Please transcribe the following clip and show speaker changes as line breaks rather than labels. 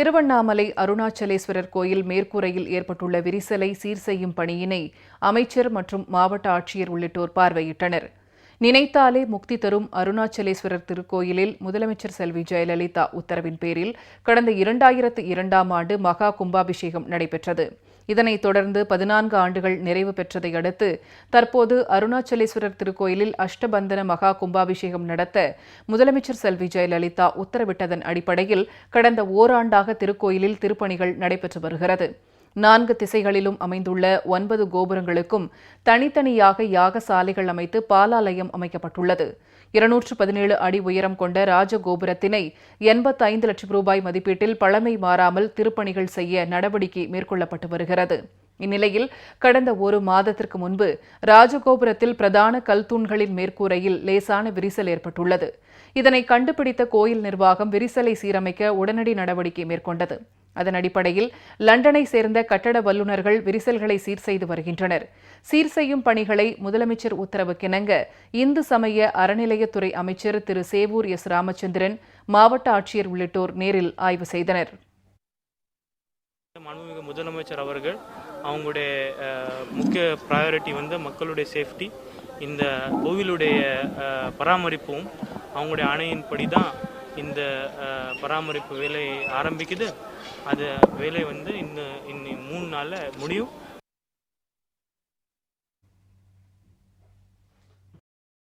திருவண்ணாமலை அருணாச்சலேஸ்வரர் கோயில் மேற்கூரையில் ஏற்பட்டுள்ள விரிசலை சீர் செய்யும் பணியினை அமைச்சர் மற்றும் மாவட்ட ஆட்சியர் உள்ளிட்டோர் பார்வையிட்டனர். நினைத்தாலே முக்தி தரும் அருணாச்சலேஸ்வரர் திருக்கோயிலில் முதலமைச்சர் செல்வி ஜெயலலிதா உத்தரவின் பேரில் கடந்த இரண்டாயிரத்து இரண்டாம் ஆண்டு மகா கும்பாபிஷேகம் நடைபெற்றது. இதனைத் தொடர்ந்து பதினான்கு ஆண்டுகள் நிறைவு பெற்றதை அடுத்து தற்போது அருணாச்சலேஸ்வரர் திருக்கோயிலில் அஷ்டபந்தன மகா கும்பாபிஷேகம் நடத்த முதலமைச்சர் செல்வி ஜெயலலிதா உத்தரவிட்டதன் அடிப்படையில் கடந்த ஓராண்டாக திருக்கோயிலில் திருப்பணிகள் நடைபெற்று வருகிறது. நான்கு திசைகளிலும் அமைந்துள்ள ஒன்பது கோபுரங்களுக்கும் தனித்தனியாக யாகசாலைகள் அமைத்து பாலாலயம் அமைக்கப்பட்டுள்ளது. இருநூற்று பதினேழு அடி உயரம் கொண்ட ராஜகோபுரத்தினை எண்பத்தைந்து லட்சம் ரூபாய் மதிப்பீட்டில் பழமை மாறாமல் திருப்பணிகள் செய்ய நடவடிக்கை மேற்கொள்ளப்பட்டு வருகிறது. இந்நிலையில் கடந்த ஒரு மாதத்திற்கு முன்பு ராஜகோபுரத்தில் பிரதான கல்தூண்களின் மேற்கூரையில் லேசான விரிசல் ஏற்பட்டுள்ளது. இதனை கண்டுபிடித்த கோயில் நிர்வாகம் விரிசலை சீரமைக்க உடனடி நடவடிக்கை மேற்கொண்டது. அதன் அடிப்படையில் லண்டனை சேர்ந்த கட்டட வல்லுநர்கள் விரிசல்களை சீர் செய்து வருகின்றனர். சீர் செய்யும் பணிகளை முதலமைச்சர் உத்தரவுக்கிணங்க இந்து சமய அறநிலையத்துறை அமைச்சர் திரு. சேவூர் எஸ். ராமச்சந்திரன் மாவட்ட ஆட்சியர் உள்ளிட்டோர் நேரில் ஆய்வு செய்தனர்.
மாண்புமிகு முதலமைச்சர் அவர்கள் அவங்களுடைய முக்கிய ப்ரையாரிட்டி வந்து மக்களுடைய சேஃப்டி இந்த கோவிலுடைய பராமரிப்பும் அவங்களுடைய ஆணையின்படி தான் இந்த பராமரிப்பு வேலை ஆரம்பிக்குது. அது வேலை வந்து இந்த இன்னி மூணு நாளில் முடியும்.